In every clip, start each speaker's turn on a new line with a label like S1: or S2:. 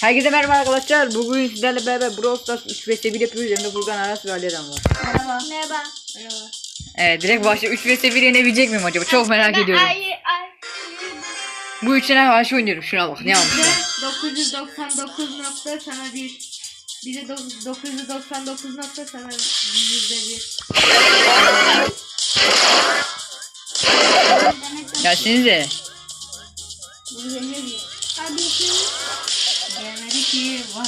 S1: Herkese merhaba arkadaşlar. Bugün sizlerle beraber Brawl Stars 3 vs 1 yapıyoruz. Yanımda Furkan Aras ve Ali Eren var.
S2: Merhaba. Merhaba. Merhaba.
S1: Evet direkt başta 3 vs 1 yenebilecek miyim acaba? Çok merak ediyorum.
S2: Ay, ay.
S1: Bu üçüne karşı oynuyorum. Şuna bak ne almışlar.
S2: 999 nokta sana bir. Bize do- 999 nokta sana yüzde bir.
S1: Gelsenize.
S2: Bunu yeniyor. Gelmedi ki vay.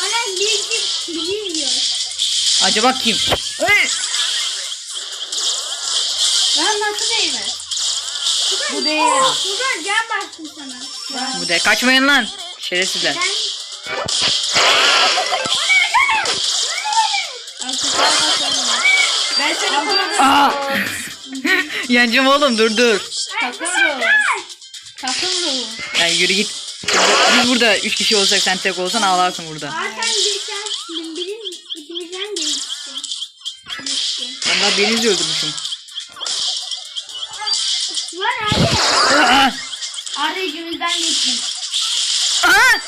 S2: Ana bizi bizi yiyor.
S1: Acaba kim? Ay!
S2: Lan nasıl değmez? Bu değil. Buradan can bastım sana.
S1: Bu da kaçmayın lan. Şerefsizler.
S2: Ben seni kolladım.
S1: Aa! Yeneceğim oğlum dur dur.
S2: Takım ruhu.
S1: Ya yürü git. Biz burada 3 kişi olsak sen tek olsan ağlarsın burada.
S2: Aa sen bir sen birin ikimizden değişti.
S1: Ben daha birinizi öldürmüşüm.
S2: Var abi.
S1: Aa!
S2: Arda ikimizden geçti.
S1: Aa!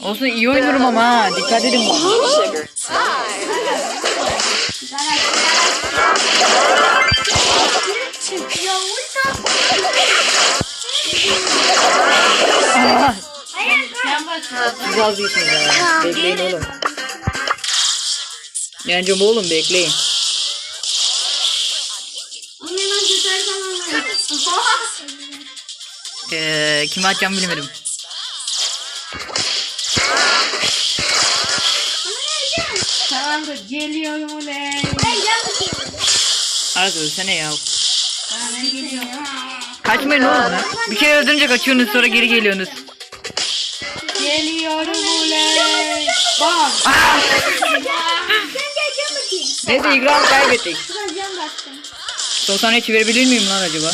S1: Olsun iyi oynuyorum ama ha. Dikkat edin bana.
S2: Sen
S1: değilsiniz ya. Bekleyin oğlum. Yeneceğim oğlum bekleyin. Ee, kimi atacağımı bilemedim.
S2: Tamamdır geliyorum can bakıyorum.
S1: Aras ölsene ya.
S2: Ben geliyorum.
S1: Kaçmayın oğlum lan. Bir kere öldürünce kaçıyorsunuz sonra geri geliyorsunuz.
S2: Geliyorum gel can bakayım.
S1: Neyse round kaybettik.
S2: Ben can bastım.
S1: Son saniye çevirebilir miyim lan acaba?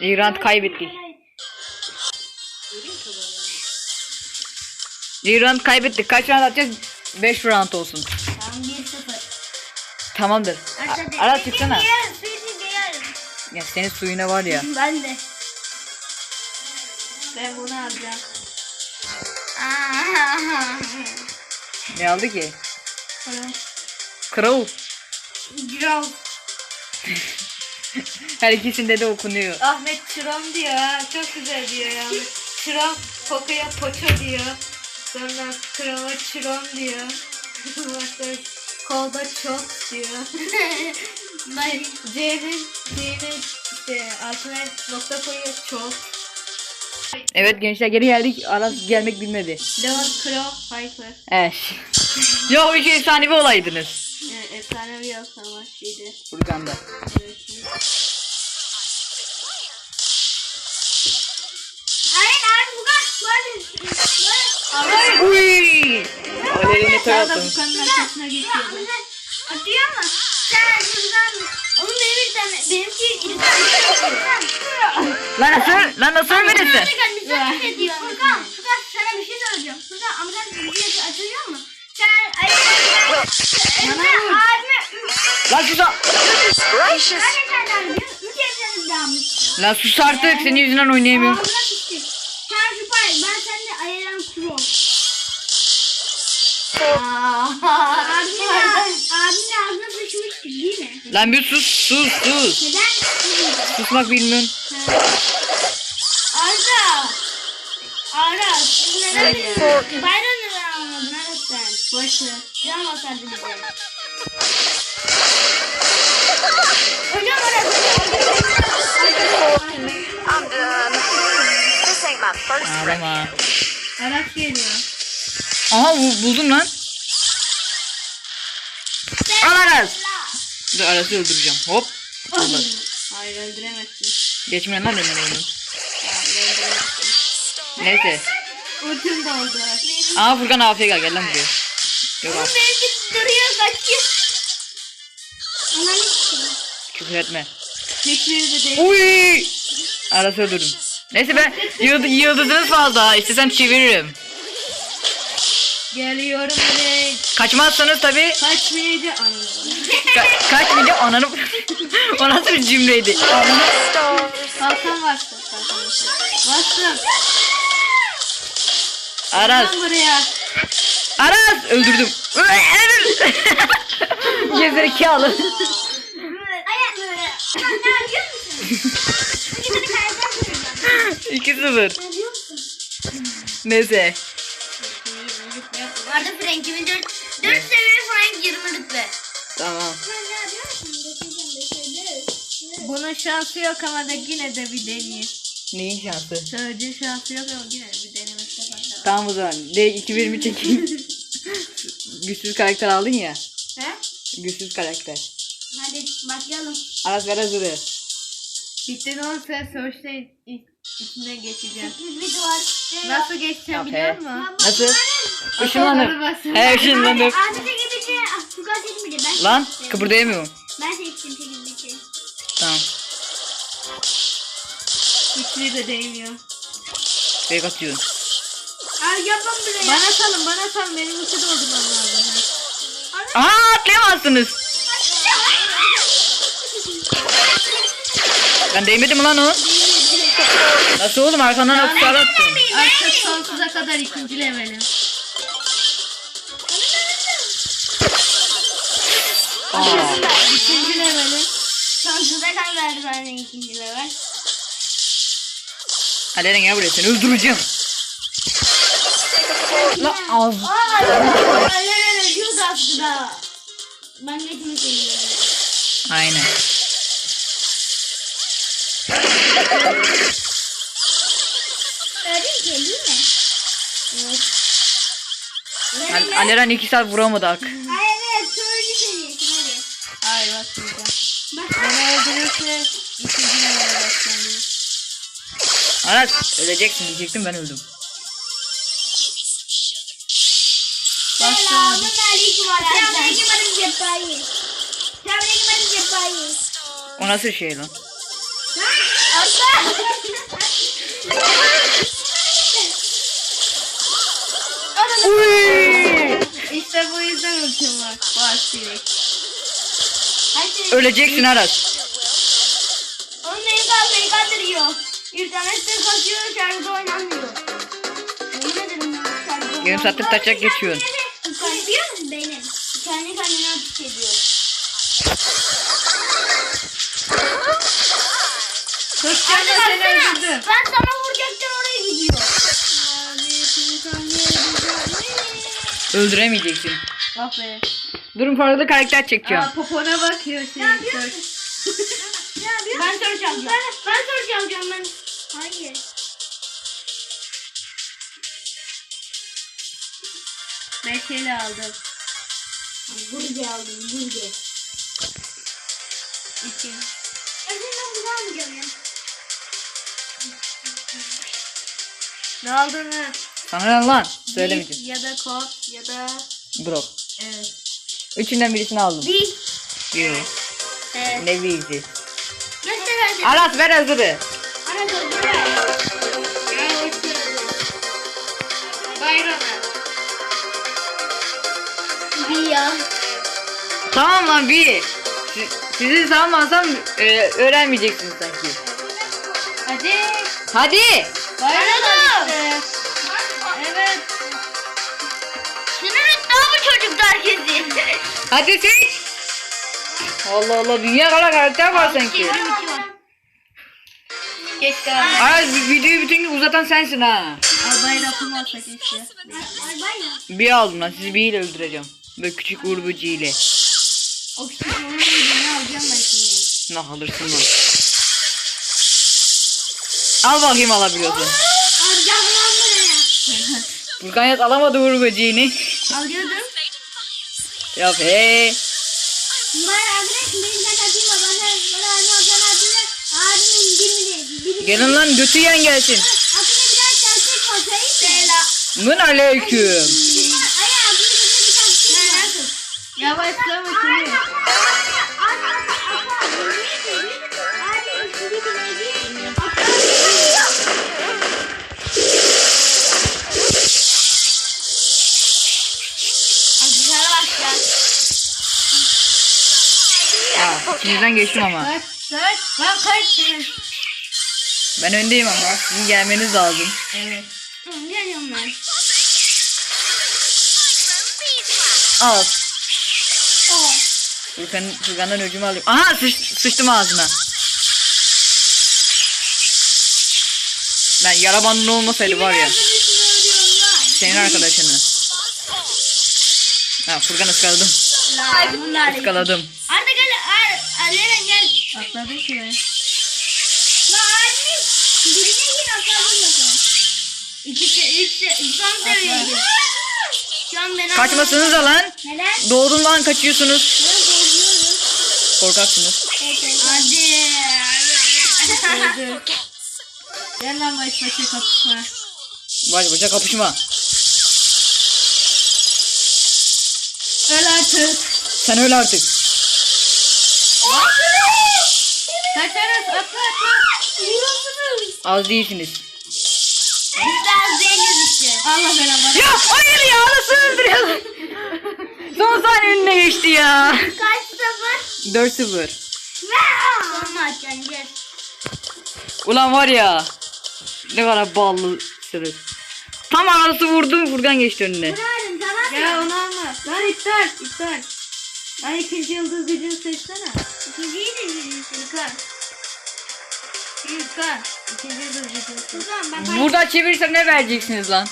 S1: Round kaybettik. Round kaybettik. Kaç round atacağız? 5 round olsun.
S2: Tamam 1-0.
S1: Tamamdır. A- Aras çıksana. Ya senin suyuna var ya.
S2: Ben de. Ben bunu alacağım.
S1: Ne aldı ki? Crow.
S2: Ciral.
S1: Her ikisinde de okunuyor.
S2: Ahmet Çıram diyor ha. Çok güzel diyor ya. Çıram Poco'ya poço diyor. Sonra Krava Çıram diyor. Başka kolda çok diyor. Ben C'nin C'nin işte altına nokta koyuyor çok.
S1: Evet gençler geri geldik. Aras gelmek bilmedi.
S2: Leon Crow Piper.
S1: Evet. ya o iki efsanevi olaydınız.
S2: Evet, efsane bir savaşçıydı.
S1: Furkan'da.
S2: Hayır abi bu kadar böyle böyle.
S1: Uy!
S2: Daha da bu kanın arkasına geçiyordu. Atıyor mu? Sen şuradan. Onun benim bir tane. Benimki iki tane.
S1: Lan nasıl? Lan nasıl verirsin?
S2: Furkan, Furkan, Furkan sana bir şey söyleyeceğim. Furkan ama sen bir şey açılıyor mu? Sen ay Bana abime
S1: Lan sus.
S3: Gracious.
S1: Lan sus artık. Senin yüzünden oynayamıyorum.
S2: Sen şu pay, ben Abimin abimin ağzına sıçmıştık değil mi?
S1: Lan bir sus sus sus.
S2: Neden?
S1: Susmak bilmiyorsun.
S2: Arda. Arda. Siz neden Bayram neden almadın Arda sen? Boş ver. Bize. Hocam
S3: I'm done. This ain't my first.
S1: Ağlama.
S2: Aras geliyor.
S1: Aha bu- buldum lan. Al Aras. Dur Aras'ı öldüreceğim. Hop. Allah.
S2: Hayır öldüremezsin.
S1: Geçmeyen lan.
S2: Hayır öldüremezsin.
S1: Neyse.
S2: Ultim doldu.
S1: Aa Furkan AFK gel lan buraya. Yok abi.
S2: benimki duruyor kaçıyor.
S1: Küfür etme.
S2: De.
S1: Uy! Aras'ı öldürdüm. Neyse ben yıld yıldızınız fazla. İstesem çeviririm.
S2: Geliyorum buraya.
S1: Kaçmazsanız tabii
S2: Kaçmayacağım.
S1: ka- kaçmayacağım ananı O nasıl bir cümleydi? Ananı
S2: Kalkan. Kalkan bastım. Bastım.
S1: Aras
S2: buraya.
S1: Aras öldürdüm. Gerizekalı. İki sıfır. Neyse.
S4: Arda Frank'imin 4, 4 seviye Frank 20 rütbe.
S1: Tamam.
S2: Bunun şansı yok ama da yine de bir deneyeyim.
S1: Neyin şansı?
S2: Sözcüğün şansı yok ama yine de bir denemesi yapalım.
S1: Tamam o zaman. D 2 birimi çekeyim. Güçsüz karakter aldın ya.
S4: He?
S1: Güçsüz karakter.
S4: Hadi başlayalım.
S1: Aras ver hazırı.
S2: Bitti ne olsa Search'te içine geçeceğim.
S4: Sürpriz bir duvar.
S2: Nasıl geçeceğim
S1: Okey.
S2: biliyor musun?
S1: Nasıl? Işınlanır.
S2: basın.
S1: He ışınlanır.
S4: Arda çekildiği ah, Tukan seçmedi. Ben
S1: Lan
S4: seçtim.
S1: kıpırdayamıyorum.
S4: Ben seçtim çekildiği
S1: Tamam.
S2: Hiçbiri de değmiyor.
S1: Fake atıyorum.
S4: Al yapın buraya.
S2: Bana salın bana salın benim ısı doldurmam lazım.
S1: Aa atlayamazsınız. Ben değmedim lan o. Nasıl oğlum arkandan atışlar attım.
S2: Artık sonsuza kadar ikinci levelim.
S1: Aa.
S2: İkinci levelim.
S4: Sonsuza kadar verdi bana ikinci level.
S1: Hadi Eren gel buraya seni öldüreceğim. Lan ağz.
S4: Aa, öyle çok azdı da. Ben geçmeseydim.
S1: Aynen.
S4: Öyle ki değil mi? Evet.
S1: Al- Aleren iki saat vuramadı ak.
S4: Ay evet, sonuncu seviyesin hadi.
S2: Ay başlayacağım.
S4: Bak.
S2: Beni öldürürse ikinci levele başlayacağım.
S1: Aras öleceksin diyecektim ben öldüm.
S4: Arkadaşlar. Selamünaleyküm hanım cephayı. Selamünaleyküm hanım cephayı.
S1: O nasıl şey lan? Uy!
S2: İşte bu yüzden direkt.
S4: Hadi.
S1: Öleceksin Aras.
S4: Onun beni kaldırıyor, kaldırıyor. İnternet de kasıyor, şarjda oynanmıyor. Yemin ederim ben şarjda
S1: Yarım saattir taçak geçiyorsun.
S4: Kalbıyor musun benim? Kendi kendine ateş ediyor.
S2: Da seni öldürdüm.
S4: Ben sana vuracaktım oraya gidiyor.
S1: Öldüremeyeceksin.
S2: Bak be.
S1: Durun farklı karakter çekeceğim.
S2: Aa popona bakıyor şey. Search.
S4: Ben soru çalacağım. Ben, ben soru çalacağım ben. Hayır.
S2: Beşeli aldım.
S4: Burcu aldım, burcu.
S2: İki. Ne aldın lan?
S1: Sana ne lan? Söylemeyeceğim.
S2: Ya da kod ya da
S1: Bro.
S2: evet.
S1: Üçünden birisini aldım.
S4: Bir.
S1: Yok.
S4: Evet.
S1: Ne bildi?
S4: Göster hadi.
S1: Aras ver hazırı.
S4: Ana. Bir ya.
S1: Tamam lan bir. Si- Sizi salmasam e, öğrenmeyeceksiniz sanki.
S2: Hadi.
S1: Hadi.
S2: Bayrona Evet.
S4: Sinir etti bu çocuk herkesi.
S1: Hadi seç. Allah Allah dünya kadar karakter var sanki.
S4: Var var.
S2: Geç kaldım.
S1: Aras vi- videoyu bütün gün uzatan sensin ha.
S2: Al bayrakım olsa keşke.
S4: Ay.
S1: Bir aldım lan sizi bir ile öldüreceğim. Böyle küçük Uğur Böceği ile.
S2: O küçük onun videonu alacağım ben şimdi.
S1: Ne alırsın lan. Al bakayım alabiliyorsun. Furkan Yat alamadı Uğur Böceği'ni.
S4: Alıyordum.
S1: Ya be. Gelin lan götü yiyen gelsin. Mın aleyküm.
S4: Ay
S1: İçinizden geçtim ama.
S2: Kaç kaç. Lan kaç.
S1: Ben öndeyim ama. Sizin gelmeniz lazım.
S2: Evet.
S4: Tamam geliyorum ben.
S1: Al.
S4: Oh.
S1: Furkan, Furkan'dan öcümü alayım. Aha sıç, sıçtım ağzına. Ben yara bandın olmasaydı var ya. Senin arkadaşını. Ha Furkan ıskaladım. Iskaladım.
S4: Arda gel. Ar Aleren gel.
S2: Atladı ki.
S4: Lan Arda. Birine gir atladın mı sen? İki, üç, üç, son seviyeye gir. Şu an ben
S1: Kaçmasınız da lan.
S4: Neden?
S1: Doğduğundan kaçıyorsunuz.
S4: Ben korkuyorum.
S1: Korkaksınız.
S4: Hadi.
S2: Öldü. Gel lan baş başa kapışma.
S1: Baş başa kapışma.
S2: Öl artık.
S1: Sen öyle artık.
S2: Kaçarız atla atla.
S1: Az değilsiniz.
S4: Biz daha değiliz işte.
S2: Allah belanı.
S1: Ya hayır ya nasıl öldürüyorsun? Son saniye önüne geçti ya.
S4: Kaç sıfır?
S1: 4-0.
S4: Sonra açacaksın gel.
S1: Ulan var ya. Ne kadar ballı sırık. Tam arası vurdum Furkan geçti önüne.
S4: Pınar'ım tamam mı?
S2: Ya onu alma. Lan iptal iptal. Lan ikinci yıldız gücünü seçsene.
S4: İkinciyi de gireyim.
S2: Furkan. İkinci.
S4: Burada.
S1: Çevirirsem ne vereceksiniz lan?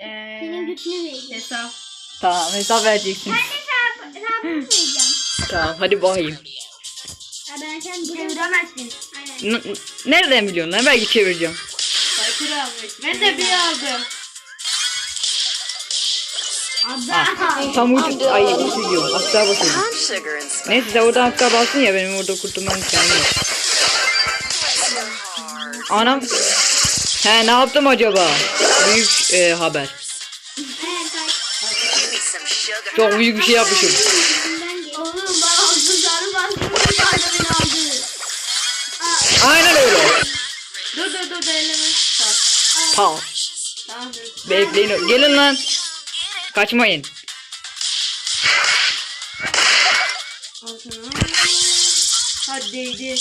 S4: Senin
S2: Eee.
S4: gücünü vereceğim.
S2: Hesap.
S1: Tamam hesap vereceksiniz.
S4: Ben de hesap, hesabını vereceğim.
S1: Tamam hadi bakayım.
S4: Ben sen buraya... Çeviremezsin. Aynen.
S1: N- n- nereden biliyorsun lan? Belki çevireceğim.
S2: Almış. Ben de bir aldım.
S1: Ah, tam ucu. Ay ucu diyorum. Aksağa basıyorum. Neyse sen oradan bassın ya benim orada kurtulmam imkanı yok. Anam. He ne yaptım acaba? Büyük e, haber. Çok büyük bir şey yapmışım. Aynen öyle.
S2: Dur dur dur. Bak.
S1: Tamam. Bekleyin. Gelin lan. Kaçmayın.
S2: Hadi değdi.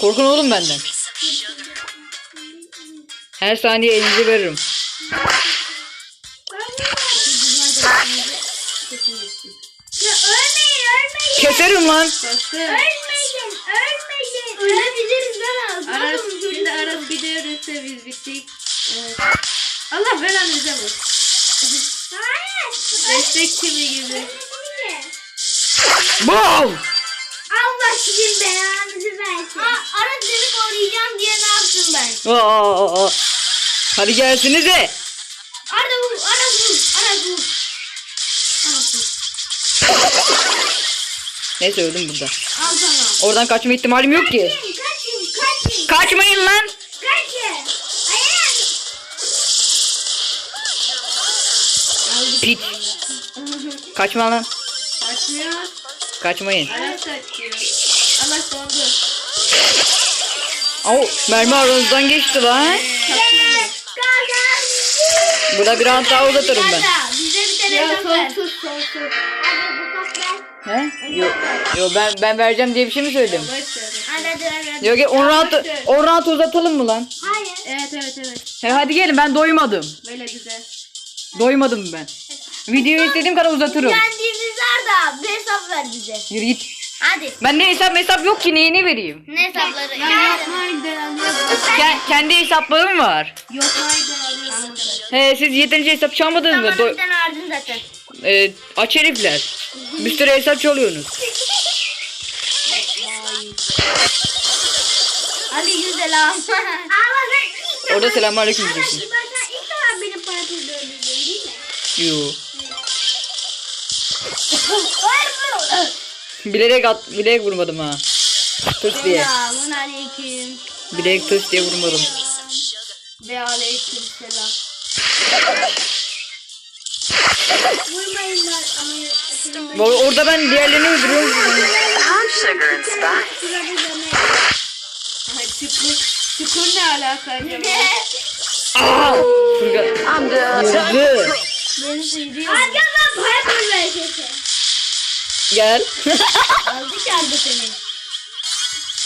S1: Korkun oğlum benden. Her saniye elinizi veririm. Keserim lan.
S4: Ölmeyin ölmeyin. Ölebiliriz ben az.
S2: Aras şimdi Aras gidiyorsa biz bittik. Evet. Allah belanı vur.
S4: Hayır.
S2: Destekçi mi gibi?
S4: Ölmeyin. Allah sizin belanızı versin. Aa, ara seni koruyacağım diye ne yaptım ben?
S1: Aa, aa, aa. Hadi gelsinize.
S4: Arda vur, ara vur, ara vur. Ara vur.
S1: Neyse öldüm burada.
S4: Al sana.
S1: Oradan kaçma ihtimalim yok ki.
S4: Kaçın, kaçın, kaçın.
S1: Kaçmayın lan.
S4: Kaçın. Hayır.
S1: Piç. Kaçma lan.
S2: Açmıyor.
S1: Kaçmayın.
S2: Allah dondu.
S1: Au, mermi aranızdan geçti lan. Burada bir round daha uzatırım ben.
S4: Bize bir tane
S2: Ya
S4: hesap ver.
S1: He? Yok. Yok ben ben vereceğim diye bir şey mi söyledim? Yok 10 round 10 round uzatalım mı lan?
S4: Hayır.
S2: Evet evet evet.
S1: He hadi gelin ben doymadım.
S2: Böyle güzel.
S1: Doymadım ben. Videoyu istediğim kadar uzatırım.
S4: Kendimiz Arda. Bir hesap ver bize.
S1: Yürü git.
S4: Hadi.
S1: Ben ne hesap hesap yok ki neyini vereyim?
S4: Ne hesapları?
S2: Ben alıyorum.
S1: Ke- kendi hesaplarım var.
S2: Ben alıyorum.
S1: He siz yeterince hesap çalmadınız mı?
S4: Tamam
S1: Do-
S4: tane verdin zaten.
S1: e, aç herifler. Bir sürü hesap çalıyorsunuz.
S4: Hadi güzel. Ama sen
S1: Orada selamünaleyküm diyeceksin.
S4: sen ilk defa benim parasını öldürdün değil mi?
S1: Yo. Bilerek at, bilerek vurmadım ha. Tıs diye.
S4: Selamun aleyküm.
S1: Bilerek tıs diye vurmadım.
S2: Ve aleyküm selam.
S4: Vurmayın lan ama
S1: Bu- Orada ben diğerlerini öldürüyorum.
S3: Brown sugar and spice.
S2: Ay çukur. Çukur ne alaka acaba?
S1: Aa! Fırga.
S3: I'm done.
S1: Yürüdü.
S4: Beni seviyor.
S1: Gel.
S4: Aldı çarpı seni.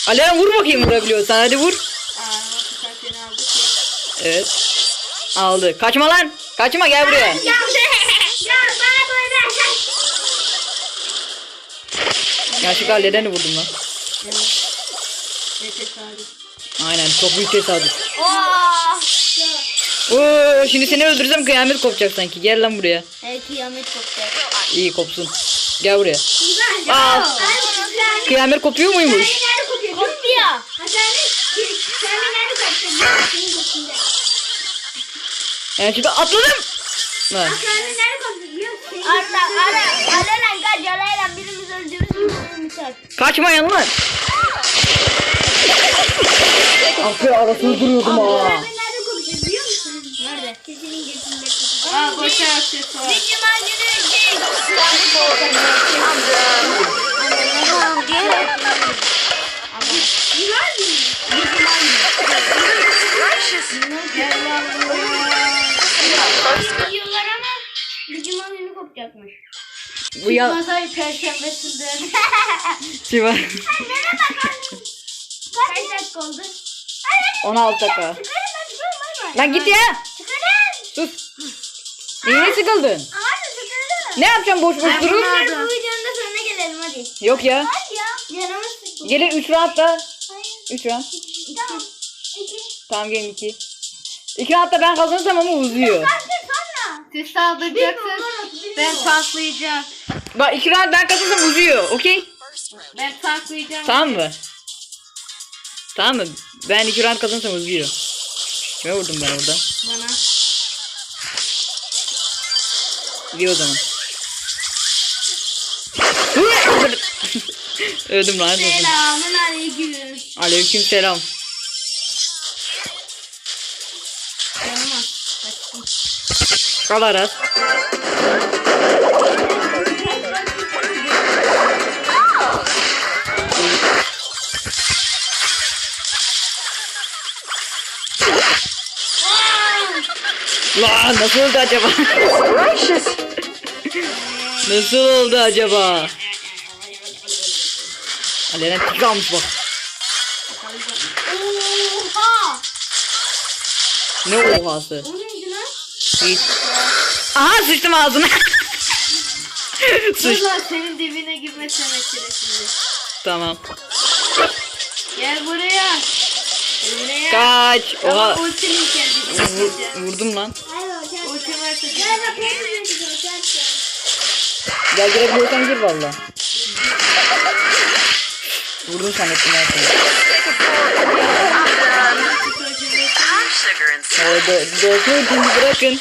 S1: Aleren vur bakayım vurabiliyorsan hadi vur.
S2: Aa sen seni aldı ki.
S1: Evet. Aldı. Kaçma lan. Kaçma gel buraya.
S4: Ya, ya sen.
S1: Yanlışlıkla Aleren'i vurdum lan.
S2: Ne tesadüf.
S1: Aynen çok büyük tesadüf. Oo, şimdi seni öldürsem kıyamet kopacak sanki. Gel lan buraya.
S4: Evet kıyamet koptu.
S1: İyi kopsun. Gel buraya. Aa. Kıyamet kopuyor muymuş?
S4: Kopuyor.
S1: Yani şimdi atladım. Ha.
S4: Arda, ara, alelen kaç, alelen birimiz öldürürüz, birimiz.
S1: Kaçmayın lan. Aklı arasını duruyordum ha.
S4: Nerede koptun biliyor musun? Nerede? Sesinin gözünde koptun.
S2: Aa boşa aksesuar.
S4: Bir cuma günü şey, Diyorlar ama cuma günü kopacakmış.
S1: Bu ya
S2: Masayı perşembesinde.
S1: Siva.
S4: Kaç dakika oldu?
S1: 16 dakika. Lan git ya. Sus. Neyine sıkıldın?
S4: Abi sıkıldı.
S1: Ne yapacağım boş boş durup?
S4: Hadi bu videonun da sonuna gelelim hadi.
S1: Yok ya.
S4: Hadi ya. Yanımız sıkıldı.
S1: Gelin 3 round da.
S4: Hayır.
S1: 3 round.
S4: Tamam. İki.
S1: Tamam gelin 2. 2 roundda ben kazanırsam ama uzuyor.
S2: Siz saldıracaksın. Ben tanklayacağım.
S1: Bak 2 round ben kazanırsam uzuyor. Okey?
S2: Ben tanklayacağım.
S1: Tamam mı? Tamam mı? Ben 2 round kazanırsam uzuyor. Kime vurdum ben orada?
S2: Bana.
S1: Gidiyor o zaman. Öldüm lan.
S4: Selamun aleyküm.
S1: Aleyküm selam. Kal Aras. Lan nasıl oldu acaba? Nasıl oldu acaba? Alenen tik almış bak.
S4: Oha.
S1: Ne ohası? Hiç. Aha sıçtım ağzına.
S2: Dur lan senin dibine girmesene şerefsizi.
S1: Tamam.
S2: Gel buraya. Buraya.
S1: Kaç.
S2: Ama
S1: Oha.
S2: ultinin kendisi.
S1: Vur- vurdum lan.
S4: Gel
S1: girebiliyorsan gir valla. Vurdum.
S3: Have sugar and
S1: Orada dörtü ikinci bırakın.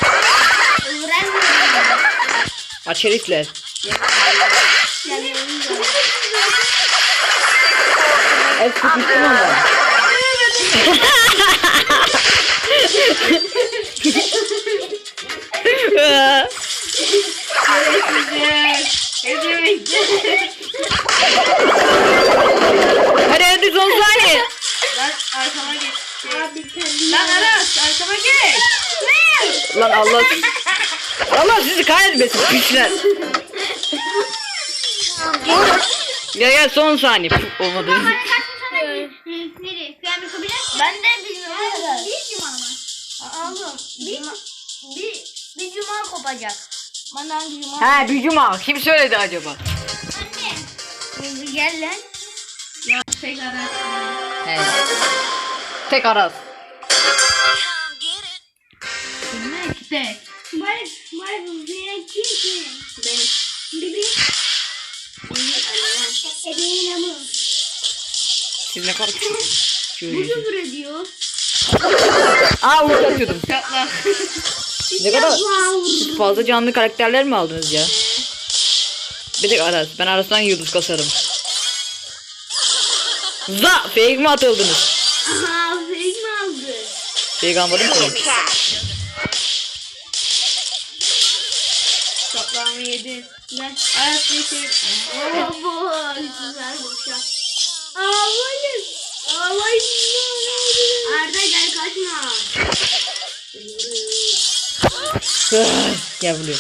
S1: Aç herifler. El sıkıştım ama. Hadi hadi son saniye.
S2: Lan arkama geç. Lan Aras arkama geç.
S1: Lan Allah Allah sizi kahretmesin piçler. Gel gel son saniye. Puh, olmadı.
S4: Nereye? Kıyamet kabile? Ben de bilmiyorum. Bir cuma mı? Oğlum. Bir, bir, bir cuma kopacak. Bana hangi cuma?
S1: Ha bir cuma. Kim söyledi acaba?
S4: Anne. Gel lan.
S2: Ya tek Aras.
S1: He. Tek aras.
S2: Tek.
S4: Var, var bu bir kim ki?
S2: Benim.
S4: Bibi. Ebeğin amı.
S1: Siz ne kadar
S4: Bu
S1: Şöyle.
S4: küfür ediyor.
S1: Aa ulti atıyordum.
S2: Çatla.
S1: Ne kadar siz fazla canlı karakterler mi aldınız ya? Bir tek Aras. Ben Aras'tan yıldız kasarım. Za! Fake mi atıldınız?
S4: Aha, fake mi aldı?
S1: Fake almadım ki.
S2: Çatlağımı yedin. Lan Aras bir şey.
S4: Oh, bu güzel boşa. Ağlayın. Ağlayın. Arda gel kaçma.
S1: Gel buraya.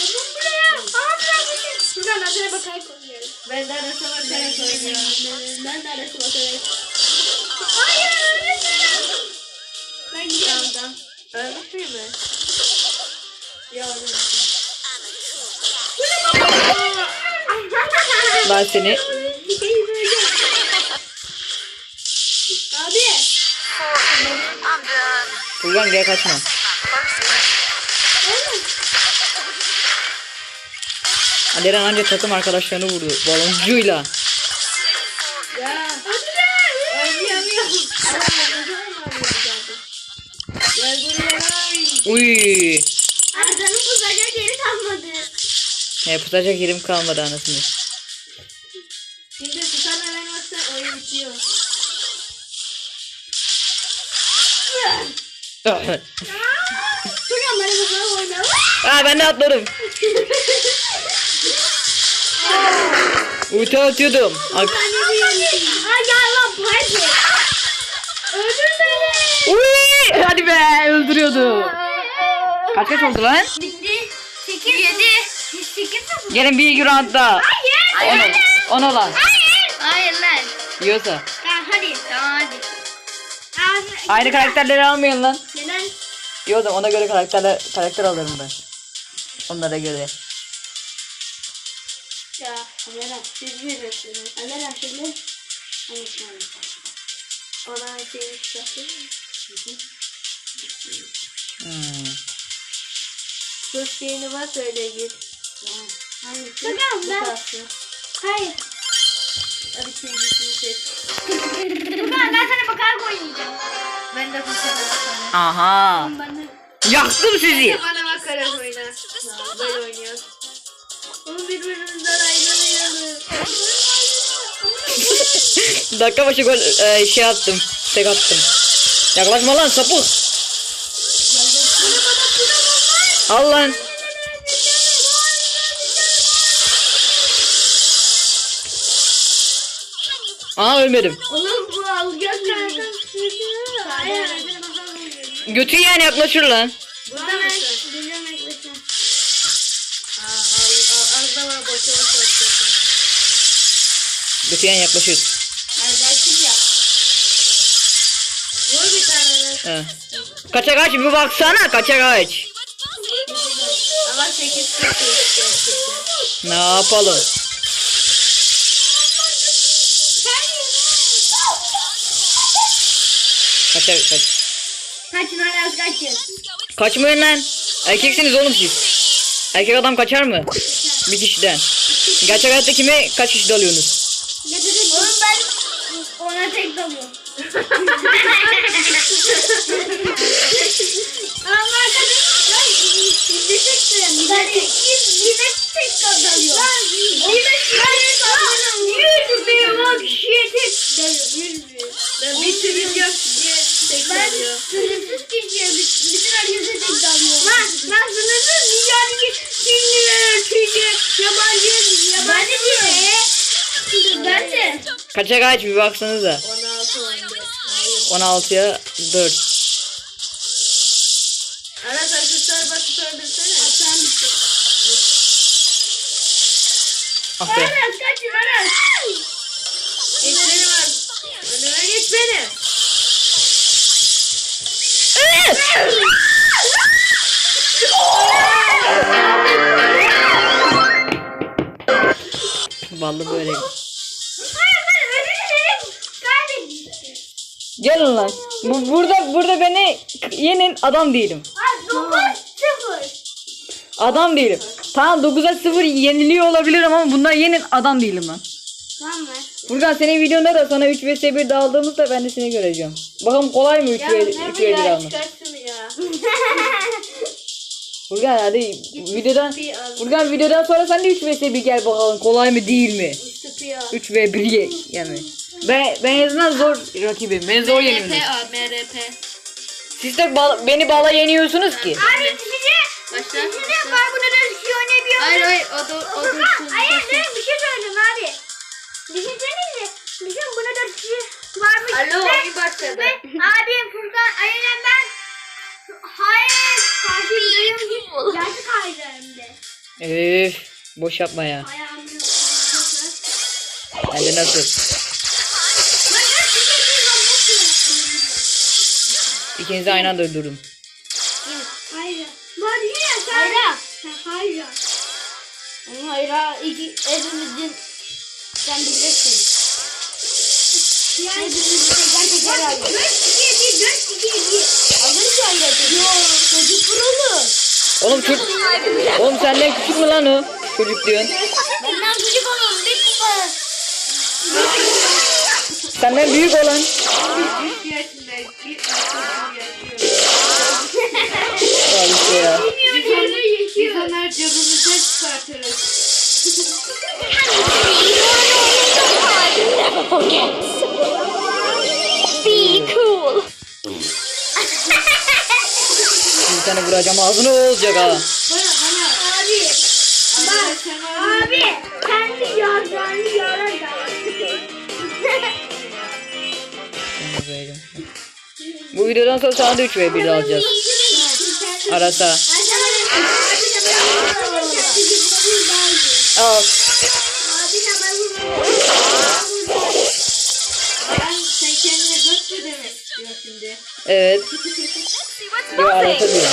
S4: Bakın buraya. Aa bırakmışım. Şuradan adına bakarak oynuyorum.
S2: Ben de arası bakarak oynuyorum.
S4: Ben de arası bakarak. Hayır öğretmenim. Ben gidiyorum.
S2: Müyüm ben? Ya ölmemişim.
S1: Ben seni
S4: Abi.
S1: Furkan gel kaçma. Aleren anca takım arkadaşlarını vurdu. Baloncuyla.
S2: Ya.
S1: Uy.
S4: Aradanın uzayacak yeri kalmadı.
S1: Ne pusacak yerim kalmadı anasını.
S4: Şuradan bana bakarak oynayalım.
S1: Aa ben de atladım. Ulti atıyordum. Ak-
S4: Ha gel lan parti. Öldür beni.
S1: Uy, hadi be öldürüyordu. Kaç kaç oldu lan?
S4: Bitti. 8 7 8 mi?
S1: Gelin bir iki round daha.
S4: Hayır.
S1: On, on olan.
S4: Hayır. Hayır lan.
S1: Yiyorsa.
S4: Tamam hadi. Tamam hadi. Abi,
S1: Aynı karakterleri almayın lan.
S4: Neden?
S1: Zaman ona göre karakterler karakter alırım ben. Onlara göre.
S4: Ya Ömer siz bilirsiniz. Ömer şimdi.
S2: Ona şeyini çıkartayım mı?
S1: Hmm.
S2: Sus şeyini bas öyle gir.
S4: Hayır. Ben.
S2: kalsın.
S4: Hayır.
S2: Hadi sevgisini seç.
S4: Bakalım ben sana bakarak oynayacağım.
S2: Ben de tutarla bakarım.
S1: Aha.
S4: Ben de.
S1: Yaktım sizi.
S2: Bana bakarak oyna. Böyle oynuyoruz. Onu birbirimizden ayrılmayalım.
S1: Dakika başı gol e, şey attım. Tek attım. Yaklaşma lan sapık. Al Aa ölmedim.
S4: Oğlum bu alacak nereden? Hayır.
S1: Götü yani yaklaşır lan.
S2: Burada
S4: Ben
S2: mısın?
S4: biliyorum yaklaşım.
S2: Aa, al, al, az da var boşa boşa atıyorsun.
S1: Götü yani yaklaşır.
S4: Neredesin ya?
S2: Vur bir tane.
S1: He. Kaça kaç bir baksana kaça kaç.
S2: Ama 8 kırk gerçekten.
S1: Ne yapalım? Kaça kaç.
S4: Kaçın hala kaçın.
S1: Kaçmayın lan. Erkeksiniz oğlum siz. Erkek adam kaçar mı? Bir kişiden. Gerçek hayatta kime kaç kişi dalıyorsunuz?
S4: Oğlum ben ona tek dalıyorum. Ama arkadaşlar şimdi çıktım. Ben yine tek dalıyorum. Yine Yüz bin bak kişiye tek dalıyorum. Yüz
S2: Ben
S4: sınırsız kişiye bütün bütün herkese tek dalıyorum. Ben, ben sınırsız dünyadaki Çinliler, Türkçe, yabancı, yabancı diye. Ben de.
S1: Kaça kaç bir baksanıza.
S2: 16 oldu. Hayır.
S1: 16'ya 4.
S2: Aras aksesuar basıp öldürsene.
S4: Sen bitti.
S1: Ah be.
S4: Aras kaçın Aras.
S2: Geç beni var. Önüme geç beni.
S1: Vallahi böyle.
S4: Hayır ben ölürüm. Kaybettim.
S1: Gelin lan. Bu, burada burada beni yenin adam değilim. Adam değilim. Tamam 9'a 0 yeniliyor olabilirim ama bundan yenin adam değilim lan.
S4: Tamam mı?
S1: Furkan senin videonda da sana 3 vs 1 dağıldığımızda ben de seni göreceğim. Bakalım kolay mı 3
S2: Ya
S1: vs
S2: ne
S1: 3
S2: bu ya?
S1: vs 1 almak? Furkan hadi videodan
S2: bir.
S1: Furkan videodan sonra sen de 3 vs 1 gel bakalım kolay mı değil mi?
S2: Sıpıyor.
S1: 3 v 1 ye yani. Ben, ben en azından zor rakibim. Ben zor yeniyorum.
S2: MRP.
S1: Siz de bal- beni bala yeniyorsunuz ki.
S4: Abi size
S2: Başla.
S4: size var burada da şey oynayabiliyor.
S2: Hayır hayır o da o da
S4: hayır bir şey söyleyeyim abi. Düşünsenize. Bizim burada da şey varmış.
S2: Alo
S4: Ben-
S2: oyun başladı.
S4: ben- abi Furkan aynen ben Hayır. Karşıyım. Gerçi kaydımdı.
S1: Üf. Boş yapma ya. Bence nasıl? İkinizi aynı anda öldürdüm.
S4: Hayır. Var yine sen. Hayra. Hayra. Hayra iki evimizin sen bilirsin. Yani gerçekten. 4 2 7 4 2 7 ben çocuk buralı.
S1: Oğlum çocuk. Oğlum senden küçük mü lan o? Çocuk diyorsun.
S4: Benden küçük olan bir kupa.
S1: Senden büyük olan. Abi ya.
S2: Biz onlar cebimize çıkartırız.
S1: Seni vuracağım ağzına olacak ha.
S4: Abi,
S2: Arkadaşlar
S4: abi, kendi yargağını yarar da.
S1: Bu videodan sonra sana da 3 ve 1 alacağız. Arasa. Al. Evet. Yo diyor.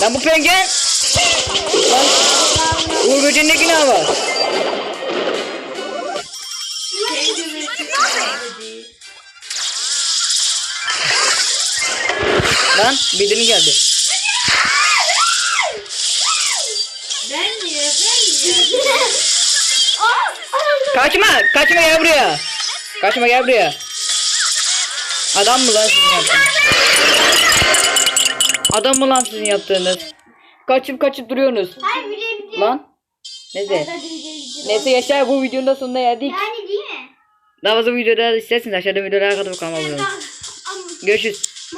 S1: Lan bu pengen. Lan. Uğur böceğin ne günahı var? Lan bildirim geldi. Kaçma. Kaçma gel buraya. Kaçma gel buraya. Adam mı lan sizin yaptığınız? Adam mı lan sizin yaptığınız? Kaçıp kaçıp duruyorsunuz.
S4: Hayır bir de bir de.
S1: Lan. Neyse. Neyse yaşar bu videonun da sonuna geldik.
S4: Yani değil mi?
S1: Daha fazla videolar isterseniz aşağıda videolara kadar.
S4: Ama
S1: Görüşürüz.